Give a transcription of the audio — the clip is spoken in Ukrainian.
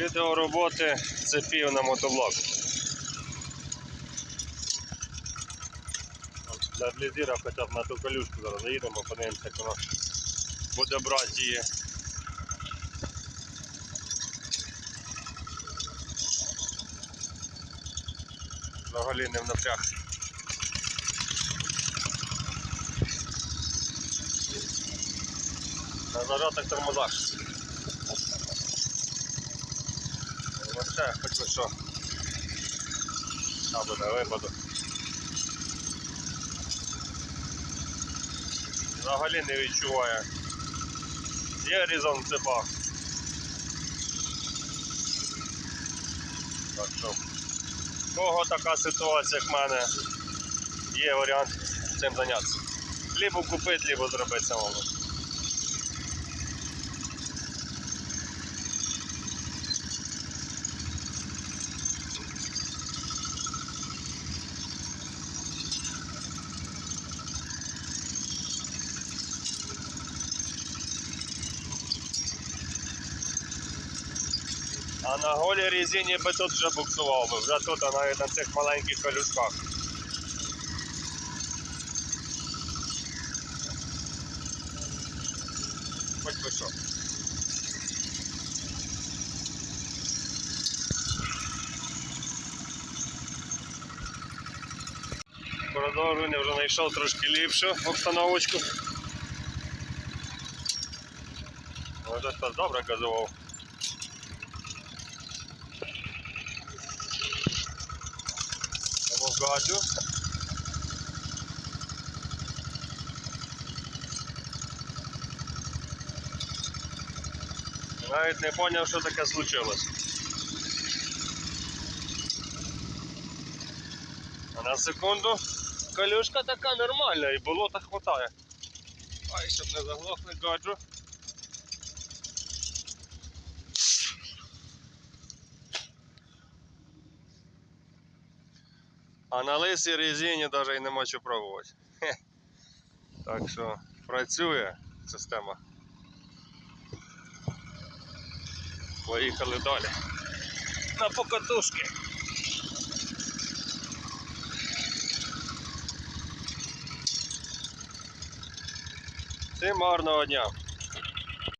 Відео роботи цепів на мотоблок. От Для глізіра хоча б на ту колючку зараз заїдемо, подивимося, як воно буде брати її. Взагалі не в напряг. На зажатих тормозах. Вообще, хоч би що. Або на випадок. Взагалі не відчуває. Є різон в цепах. Так що, кого така ситуація, як в мене, є варіант цим зайнятися. Либо купити, либо зробити самому. А на голій резині би тут вже буксував би, вже тут, навіть на цих маленьких колючках. Хоч би що. Продовження вже знайшов трошки ліпшу обстановочку. Може хтось добре газував. Авокадо. Навіть не зрозумів, що таке случилось. На секунду колюшка така нормальна і болота хватає. Ай, щоб не заглохли гаджу. А на лисій резині навіть і нема що пробувати. Хе. Так що працює система. Поїхали далі. На покатушки. Всім гарного дня!